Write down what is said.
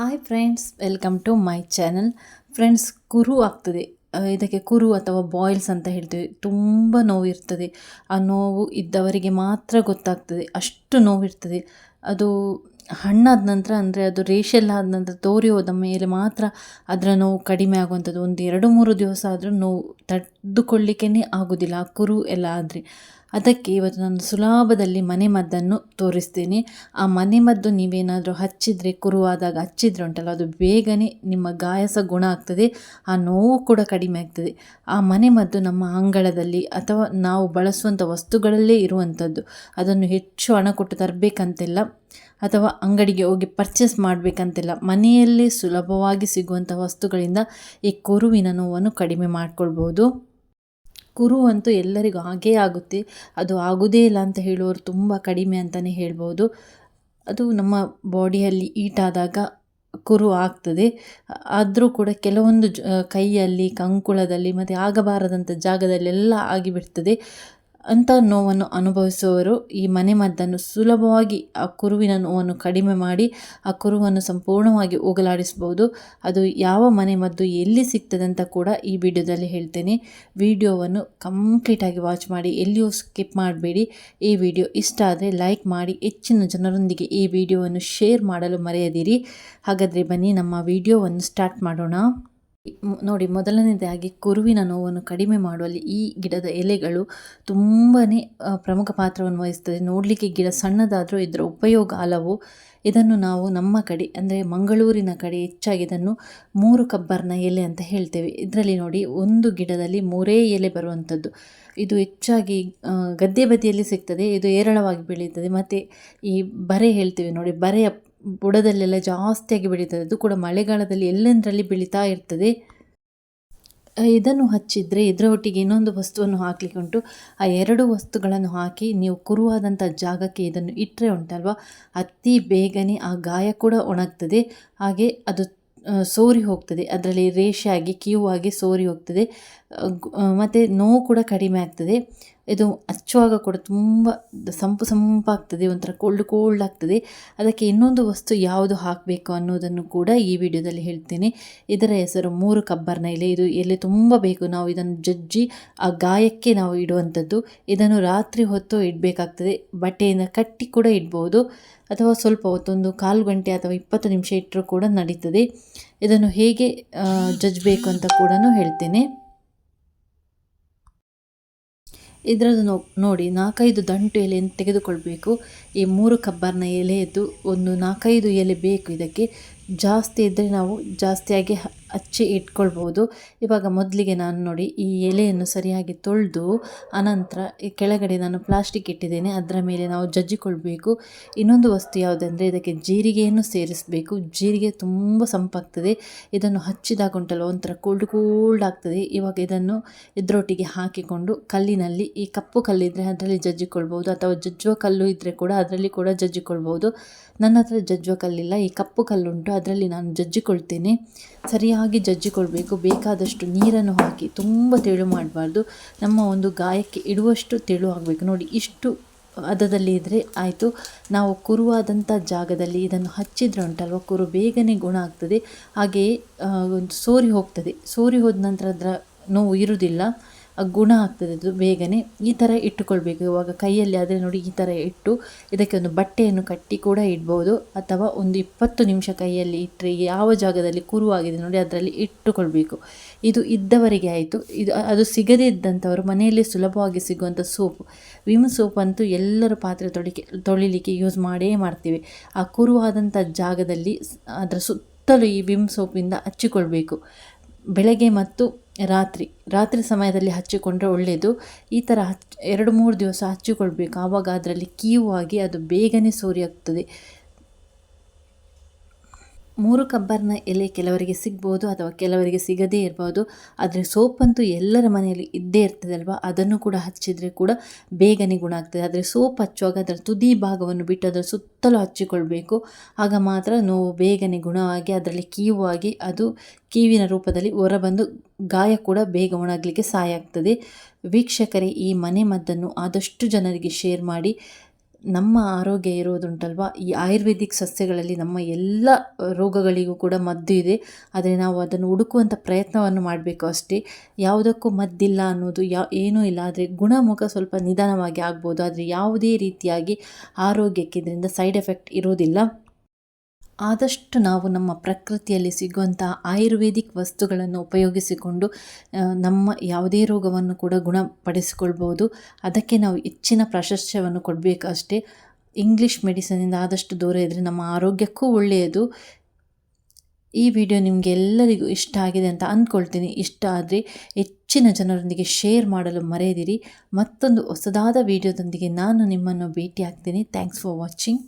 Hi friends welcome to my channel friends ಕುರು ಆಗ್ತದೆ. ಇದಕ್ಕೆ ಕುರು ಅಥವಾ ಬಾಯ್ಲ್ಸ್ ಅಂತ ಹೇಳ್ತೀವಿ. ತುಂಬ ನೋವಿರ್ತದೆ. ಆ ನೋವು ಇದ್ದವರಿಗೆ ಮಾತ್ರ ಗೊತ್ತಾಗ್ತದೆ. ಅಷ್ಟು ನೋವಿರ್ತದೆ. ಅದು ಹಣ್ಣಾದ ನಂತರ ಅಂದರೆ ಅದು ರೇಷೆಲ್ಲ ಆದ ನಂತರ ತೋರಿ ಹೋದ ಮೇಲೆ ಮಾತ್ರ ಅದರ ನೋವು ಕಡಿಮೆ ಆಗುವಂಥದ್ದು. ಒಂದು ಎರಡು ಮೂರು ದಿವಸ ಆದರೂ ನೋವು ತಡೆದುಕೊಳ್ಳಿಕ್ಕೇ ಆಗೋದಿಲ್ಲ. ಆ ಕುರು ಎಲ್ಲ ಆದರೆ ಅದಕ್ಕೆ ಇವತ್ತು ನಾನು ಸುಲಭದಲ್ಲಿ ಮನೆ ಮದ್ದನ್ನು ತೋರಿಸ್ತೇನೆ. ಆ ಮನೆ ಮದ್ದು ನೀವೇನಾದರೂ ಹಚ್ಚಿದರೆ ಕುರುವಾದಾಗ ಹಚ್ಚಿದ್ರೆ ಉಂಟಲ್ಲ, ಅದು ಬೇಗನೆ ನಿಮ್ಮ ಗಾಯ ಗುಣ ಆಗ್ತದೆ, ಆ ನೋವು ಕೂಡ ಕಡಿಮೆ ಆಗ್ತದೆ. ಆ ಮನೆ ಮದ್ದು ನಮ್ಮ ಅಂಗಳದಲ್ಲಿ ಅಥವಾ ನಾವು ಬಳಸುವಂಥ ವಸ್ತುಗಳಲ್ಲೇ ಇರುವಂಥದ್ದು. ಅದನ್ನು ಹೆಚ್ಚು ಹಣ ಕೊಟ್ಟು ತರಬೇಕಂತಿಲ್ಲ ಅಥವಾ ಅಂಗಡಿಗೆ ಹೋಗಿ ಪರ್ಚೇಸ್ ಮಾಡಬೇಕಂತಿಲ್ಲ. ಮನೆಯಲ್ಲೇ ಸುಲಭವಾಗಿ ಸಿಗುವಂಥ ವಸ್ತುಗಳಿಂದ ಈ ಕುರುವಿನ ನೋವನ್ನು ಕಡಿಮೆ ಮಾಡಿಕೊಳ್ಬೋದು ಕುರು ಅಂತೂ ಎಲ್ಲರಿಗೂ ಹಾಗೇ ಆಗುತ್ತೆ. ಅದು ಆಗೋದೇ ಇಲ್ಲ ಅಂತ ಹೇಳುವವರು ತುಂಬ ಕಡಿಮೆ ಅಂತಲೇ ಹೇಳ್ಬೋದು ಅದು ನಮ್ಮ ಬಾಡಿಯಲ್ಲಿ ಈಟಾದಾಗ ಕುರು ಆಗ್ತದೆ. ಆದರೂ ಕೂಡ ಕೆಲವೊಂದು ಕೈಯಲ್ಲಿ, ಕಂಕುಳದಲ್ಲಿ ಮತ್ತು ಆಗಬಾರದಂಥ ಜಾಗದಲ್ಲೆಲ್ಲ ಆಗಿಬಿಡ್ತದೆ. ಅಂಥ ನೋವನ್ನು ಅನುಭವಿಸುವವರು ಈ ಮನೆಮದ್ದನ್ನು ಸುಲಭವಾಗಿ ಆ ಕುರುವಿನ ನೋವನ್ನು ಕಡಿಮೆ ಮಾಡಿ ಆ ಕುರುವನ್ನು ಸಂಪೂರ್ಣವಾಗಿ ಹೋಗಲಾಡಿಸಬಹುದು. ಅದು ಯಾವ ಮನೆಮದ್ದು ಎಲ್ಲಿ ಸಿಗ್ತದೆ ಅಂತ ಕೂಡ ಈ ವಿಡಿಯೋದಲ್ಲಿ ಹೇಳ್ತೇನೆ. ವಿಡಿಯೋವನ್ನು ಕಂಪ್ಲೀಟಾಗಿ ವಾಚ್ ಮಾಡಿ, ಎಲ್ಲಿಯೂ ಸ್ಕಿಪ್ ಮಾಡಬೇಡಿ. ಈ ವಿಡಿಯೋ ಇಷ್ಟ ಆದರೆ ಲೈಕ್ ಮಾಡಿ, ಹೆಚ್ಚಿನ ಜನರೊಂದಿಗೆ ಈ ವಿಡಿಯೋವನ್ನು ಶೇರ್ ಮಾಡಲು ಮರೆಯದಿರಿ. ಹಾಗಾದರೆ ಬನ್ನಿ, ನಮ್ಮ ವಿಡಿಯೋವನ್ನು ಸ್ಟಾರ್ಟ್ ಮಾಡೋಣ. ನೋಡಿ ಮೊದಲನೇದಾಗಿ ಕುರುವಿನ ನೋವನ್ನು ಕಡಿಮೆ ಮಾಡುವಲ್ಲಿ ಈ ಗಿಡದ ಎಲೆಗಳು ತುಂಬಾ ಪ್ರಮುಖ ಪಾತ್ರವನ್ನು ವಹಿಸ್ತದೆ. ನೋಡಲಿಕ್ಕೆ ಗಿಡ ಸಣ್ಣದಾದರೂ ಇದರ ಉಪಯೋಗ ಹಲವು ಇದನ್ನು ನಾವು ನಮ್ಮ ಕಡೆ, ಅಂದರೆ ಮಂಗಳೂರಿನ ಕಡೆ ಹೆಚ್ಚಾಗಿ ಇದನ್ನು ಮೂರು ಕಬ್ಬರ್ನ ಎಲೆ ಅಂತ ಹೇಳ್ತೇವೆ. ಇದರಲ್ಲಿ ನೋಡಿ, ಒಂದು ಗಿಡದಲ್ಲಿ ಮೂರೇ ಎಲೆ ಬರುವಂಥದ್ದು. ಇದು ಹೆಚ್ಚಾಗಿ ಗದ್ದೆ ಬದಿಯಲ್ಲಿ ಸಿಗ್ತದೆ, ಇದು ಏರಳವಾಗಿ ಬೆಳೆಯುತ್ತದೆ. ಮತ್ತು ಈ ಬರೆ ಹೇಳ್ತೇವೆ ನೋಡಿ, ಬರೆಯ ಬುಡದಲ್ಲೆಲ್ಲ ಜಾಸ್ತಿಯಾಗಿ ಬೆಳೀತದೆ. ಅದು ಕೂಡ ಮಳೆಗಾಲದಲ್ಲಿ ಎಲ್ಲೆಂದರಲ್ಲಿ ಬೆಳೀತಾ ಇರ್ತದೆ. ಇದನ್ನು ಹಚ್ಚಿದರೆ ಇದರ ಒಟ್ಟಿಗೆ ಇನ್ನೊಂದು ವಸ್ತುವನ್ನು ಹಾಕಲಿಕ್ಕೆ ಉಂಟು. ಆ ಎರಡು ವಸ್ತುಗಳನ್ನು ಹಾಕಿ ನೀವು ಕುರುವಾದಂಥ ಜಾಗಕ್ಕೆ ಇದನ್ನು ಇಟ್ಟರೆ ಉಂಟಲ್ವ? ಅತಿ ಬೇಗನೆ ಆ ಗಾಯ ಕೂಡ ಒಣಗ್ತದೆ. ಹಾಗೆ ಅದು ಸೋರಿ ಹೋಗ್ತದೆ. ಅದರಲ್ಲಿ ರೇಷೆಯಾಗಿ, ಕ್ಯೂ ಆಗಿ ಸೋರಿ ಹೋಗ್ತದೆ. ಮತ್ತು ನೋವು ಕೂಡ ಕಡಿಮೆ ಆಗ್ತದೆ. ಇದು ಹಚ್ಚುವಾಗ ಕೂಡ ತುಂಬ ಸಂಪು ಸಂಪಾಗ್ತದೆ ಒಂಥರ ಕೋಲ್ಡ್ ಕೋಲ್ಡ್ ಆಗ್ತದೆ. ಅದಕ್ಕೆ ಇನ್ನೊಂದು ವಸ್ತು ಯಾವುದು ಹಾಕಬೇಕು ಅನ್ನೋದನ್ನು ಕೂಡ ಈ ವಿಡಿಯೋದಲ್ಲಿ ಹೇಳ್ತೇನೆ. ಇದರ ಹೆಸರು ಮೂರು ಕಬ್ಬರ್ನ ಎಲೆ ಇದು ಎಲೆ ತುಂಬ ಬೇಕು ನಾವು ಇದನ್ನು ಜಜ್ಜಿ, ಆ ಗಾಯಕ್ಕೆ ನಾವು ಇಡುವಂಥದ್ದು. ಇದನ್ನು ರಾತ್ರಿ ಹೊತ್ತು ಇಡಬೇಕಾಗ್ತದೆ. ಬಟ್ಟೆಯಿಂದ ಕಟ್ಟಿ ಕೂಡ ಇಡ್ಬೋದು. ಅಥವಾ ಸ್ವಲ್ಪ ಹೊತ್ತೊಂದು ಕಾಲು ಗಂಟೆ ಅಥವಾ ಇಪ್ಪತ್ತು ನಿಮಿಷ ಇಟ್ಟರೂ ಕೂಡ ನಡೀತದೆ. ಇದನ್ನು ಹೇಗೆ ಜಜ್ಜಬೇಕು ಅಂತ ಕೂಡ ಹೇಳ್ತೇನೆ. ಇದರದ್ದು ನೋ, ನೋಡಿ, ನಾಲ್ಕೈದು ದಂಟು ಎಲೆಯನ್ನು ತೆಗೆದುಕೊಳ್ಬೇಕು. ಈ ಮೂರು ಕಬ್ಬರ್ನ ಎಲೆಯದ್ದು ಒಂದು ನಾಲ್ಕೈದು ಎಲೆ ಬೇಕು ಇದಕ್ಕೆ. ಜಾಸ್ತಿ ಇದ್ದರೆ ನಾವು ಜಾಸ್ತಿಯಾಗಿ ಹಚ್ಚಿ ಇಟ್ಕೊಳ್ಬೋದು. ಇವಾಗ ಮೊದಲಿಗೆ ನಾನು ನೋಡಿ ಈ ಎಲೆಯನ್ನು ಸರಿಯಾಗಿ ತೊಳೆದು ಅನಂತರ ಕೆಳಗಡೆ ನಾನು ಪ್ಲಾಸ್ಟಿಕ್ ಇಟ್ಟಿದ್ದೇನೆ. ಅದರ ಮೇಲೆ ನಾವು ಜಜ್ಜಿಕೊಳ್ಬೇಕು. ಇನ್ನೊಂದು ವಸ್ತು ಯಾವುದಂದರೆ ಇದಕ್ಕೆ ಜೀರಿಗೆಯನ್ನು ಸೇರಿಸಬೇಕು. ಜೀರಿಗೆ ತುಂಬ ಸಂಪಾಗ್ತದೆ. ಇದನ್ನು ಹಚ್ಚಿದಾಗ ಉಂಟಲ್ಲ ಒಂಥರ ಕೋಲ್ಡ್ ಕೋಲ್ಡ್ ಆಗ್ತದೆ. ಇವಾಗ ಇದನ್ನು ಇದರೊಟ್ಟಿಗೆ ಹಾಕಿಕೊಂಡು ಕಲ್ಲಿನಲ್ಲಿ ಈ ಕಪ್ಪು ಕಲ್ಲಿದ್ದರೆ ಅದರಲ್ಲಿ ಜಜ್ಜಿಕೊಳ್ಬೋದು. ಅಥವಾ ಜಜ್ಜುವ ಕಲ್ಲು ಇದ್ದರೆ ಕೂಡ ಅದರಲ್ಲಿ ಕೂಡ ಜಜ್ಜಿಕೊಳ್ಬೋದು. ನನ್ನ ಹತ್ರ ಜಜ್ಜುವ ಕಲ್ಲಿಲ್ಲ. ಈ ಕಪ್ಪು ಕಲ್ಲುಂಟು, ಅದರಲ್ಲಿ ನಾನು ಜಜ್ಜಿಕೊಳ್ತೇನೆ. ಸರಿಯಾಗಿ ಜಜ್ಜಿಕೊಳ್ಬೇಕು ಬೇಕಾದಷ್ಟು ನೀರನ್ನು ಹಾಕಿ ತುಂಬ ತೆಳು ಮಾಡಬಾರ್ದು. ನಮ್ಮ ಒಂದು ಗಾಯಕ್ಕೆ ಇಡುವಷ್ಟು ತೆಳು ಆಗಬೇಕು ನೋಡಿ, ಇಷ್ಟು ಹದದಲ್ಲಿ ಇದ್ದರೆ ಆಯಿತು. ನಾವು ಕುರುವಾದಂಥ ಜಾಗದಲ್ಲಿ ಇದನ್ನು ಹಚ್ಚಿದ್ರೆ ಉಂಟಲ್ವ? ಕುರು ಬೇಗನೆ ಗುಣ ಆಗ್ತದೆ. ಹಾಗೆಯೇ ಒಂದು ಸೋರಿ ಹೋಗ್ತದೆ. ಸೋರಿ ಹೋದ ನಂತರ ಅದರ ನೋವು ಇರುವುದಿಲ್ಲ. ಗುಣ ಆಗ್ತದೆ ಅದು ಬೇಗನೆ. ಈ ಥರ ಇಟ್ಟುಕೊಳ್ಬೇಕು. ಇವಾಗ ಕೈಯಲ್ಲಿ ಆದರೆ ನೋಡಿ ಈ ಥರ ಇಟ್ಟು ಇದಕ್ಕೆ ಒಂದು ಬಟ್ಟೆಯನ್ನು ಕಟ್ಟಿ ಕೂಡ ಇಡ್ಬೋದು. ಅಥವಾ ಒಂದು ಇಪ್ಪತ್ತು ನಿಮಿಷ ಕೈಯಲ್ಲಿ ಇಟ್ಟರೆ ಯಾವ ಜಾಗದಲ್ಲಿ ಕುರುವಾಗಿದೆ ನೋಡಿ ಅದರಲ್ಲಿ ಇಟ್ಟುಕೊಳ್ಬೇಕು. ಇದು ಇದ್ದವರಿಗೆ ಆಯಿತು. ಇದು ಅದು ಸಿಗದೇ ಇದ್ದಂಥವರು ಮನೆಯಲ್ಲಿ ಸುಲಭವಾಗಿ ಸಿಗುವಂಥ ಸೋಪ್. ವಿಮ್ ಸೋಪ್ ಅಂತೂ ಎಲ್ಲರ ಪಾತ್ರೆ ತೊಳಿಕೆ ತೊಳಿಲಿಕ್ಕೆ ಯೂಸ್ ಮಾಡೇ ಮಾಡ್ತೀವಿ. ಆ ಕುರುವಾದಂಥ ಜಾಗದಲ್ಲಿ ಅದರ ಸುತ್ತಲೂ ಈ ವಿಮ್ ಸೋಪಿಂದ ಹಚ್ಚಿಕೊಳ್ಬೇಕು. ಬೆಳಗ್ಗೆ ಮತ್ತು ರಾತ್ರಿ ರಾತ್ರಿ ಸಮಯದಲ್ಲಿ ಹಚ್ಚಿಕೊಂಡ್ರೆ ಒಳ್ಳೆಯದು ಈ ಥರ ಹಚ್, ಎರಡು ಮೂರು ದಿವಸ ಹಚ್ಚಿಕೊಳ್ಬೇಕು. ಆವಾಗ ಅದರಲ್ಲಿ ಕೀವು ಆಗಿ ಅದು ಬೇಗನೆ ಸೋರಿ ಮೂರು ಕಬ್ಬರ್ನ ಎಲೆ ಕೆಲವರಿಗೆ ಸಿಗ್ಬೋದು ಅಥವಾ ಕೆಲವರಿಗೆ ಸಿಗದೇ ಇರ್ಬೋದು, ಆದರೆ ಸೋಪಂತೂ ಎಲ್ಲರ ಮನೆಯಲ್ಲಿ ಇದ್ದೇ ಇರ್ತದಲ್ವ? ಅದನ್ನು ಕೂಡ ಹಚ್ಚಿದರೆ ಕೂಡ ಬೇಗನೆ ಗುಣ ಆಗ್ತದೆ. ಆದರೆ ಸೋಪ್ ಹಚ್ಚುವಾಗ ಅದರ ತುದಿ ಭಾಗವನ್ನು ಬಿಟ್ಟು ಅದರ ಸುತ್ತಲೂ ಹಚ್ಚಿಕೊಳ್ಬೇಕು. ಆಗ ಮಾತ್ರ ನೋವು ಬೇಗನೆ ಗುಣವಾಗಿ, ಅದರಲ್ಲಿ ಕೀವಾಗಿ ಅದು ಕೀವಿನ ರೂಪದಲ್ಲಿ ಹೊರಬಂದು ಗಾಯ ಕೂಡ ಬೇಗ ಒಣಗಲಿಕ್ಕೆ ಸಹಾಯ ಆಗ್ತದೆ. ವೀಕ್ಷಕರೇ, ಈ ಮನೆ ಮದ್ದನ್ನು ಆದಷ್ಟು ಜನರಿಗೆ ಶೇರ್ ಮಾಡಿ ನಮ್ಮ ಆರೋಗ್ಯ ಇರೋದುಂಟಲ್ವಾ? ಈ ಆಯುರ್ವೇದಿಕ್ ಸಸ್ಯಗಳಲ್ಲಿ ನಮ್ಮ ಎಲ್ಲ ರೋಗಗಳಿಗೂ ಕೂಡ ಮದ್ದು ಇದೆ. ಆದರೆ ನಾವು ಅದನ್ನು ಹುಡುಕುವಂಥ ಪ್ರಯತ್ನವನ್ನು ಮಾಡಬೇಕು ಅಷ್ಟೇ. ಯಾವುದಕ್ಕೂ ಮದ್ದಿಲ್ಲ ಅನ್ನೋದು ಯಾ, ಏನೂ ಇಲ್ಲ. ಆದರೆ ಗುಣಮುಖ ಸ್ವಲ್ಪ ನಿಧಾನವಾಗಿ ಆಗ್ಬೋದು. ಆದರೆ ಯಾವುದೇ ರೀತಿಯಾಗಿ ಆರೋಗ್ಯಕ್ಕೆ ಇದರಿಂದ ಸೈಡ್ ಎಫೆಕ್ಟ್ ಇರೋದಿಲ್ಲ. ಆದಷ್ಟು ನಾವು ನಮ್ಮ ಪ್ರಕೃತಿಯಲ್ಲಿ ಸಿಗುವಂಥ ಆಯುರ್ವೇದಿಕ್ ವಸ್ತುಗಳನ್ನು ಉಪಯೋಗಿಸಿಕೊಂಡು ನಮ್ಮ ಯಾವುದೇ ರೋಗವನ್ನು ಕೂಡ ಗುಣಪಡಿಸಿಕೊಳ್ಬೋದು. ಅದಕ್ಕೆ ನಾವು ಹೆಚ್ಚಿನ ಪ್ರಾಶಸ್ತ್ಯವನ್ನು ಕೊಡಬೇಕು ಅಷ್ಟೇ. ಇಂಗ್ಲೀಷ್ ಮೆಡಿಸನಿಂದ ಆದಷ್ಟು ದೂರ ಇದ್ದರೆ ನಮ್ಮ ಆರೋಗ್ಯಕ್ಕೂ ಒಳ್ಳೆಯದು. ಈ ವಿಡಿಯೋ ನಿಮಗೆ ಎಲ್ಲರಿಗೂ ಇಷ್ಟ ಆಗಿದೆ ಅಂತ ಅಂದ್ಕೊಳ್ತೀನಿ. ಇಷ್ಟ ಆದರೆ ಹೆಚ್ಚಿನ ಜನರೊಂದಿಗೆ ಶೇರ್ ಮಾಡಲು ಮರೆಯದಿರಿ. ಮತ್ತೊಂದು ಹೊಸದಾದ ವಿಡಿಯೋದೊಂದಿಗೆ ನಾನು ನಿಮ್ಮನ್ನು ಭೇಟಿ ಆಗ್ತೀನಿ ಥ್ಯಾಂಕ್ಸ್ ಫಾರ್ ವಾಚಿಂಗ್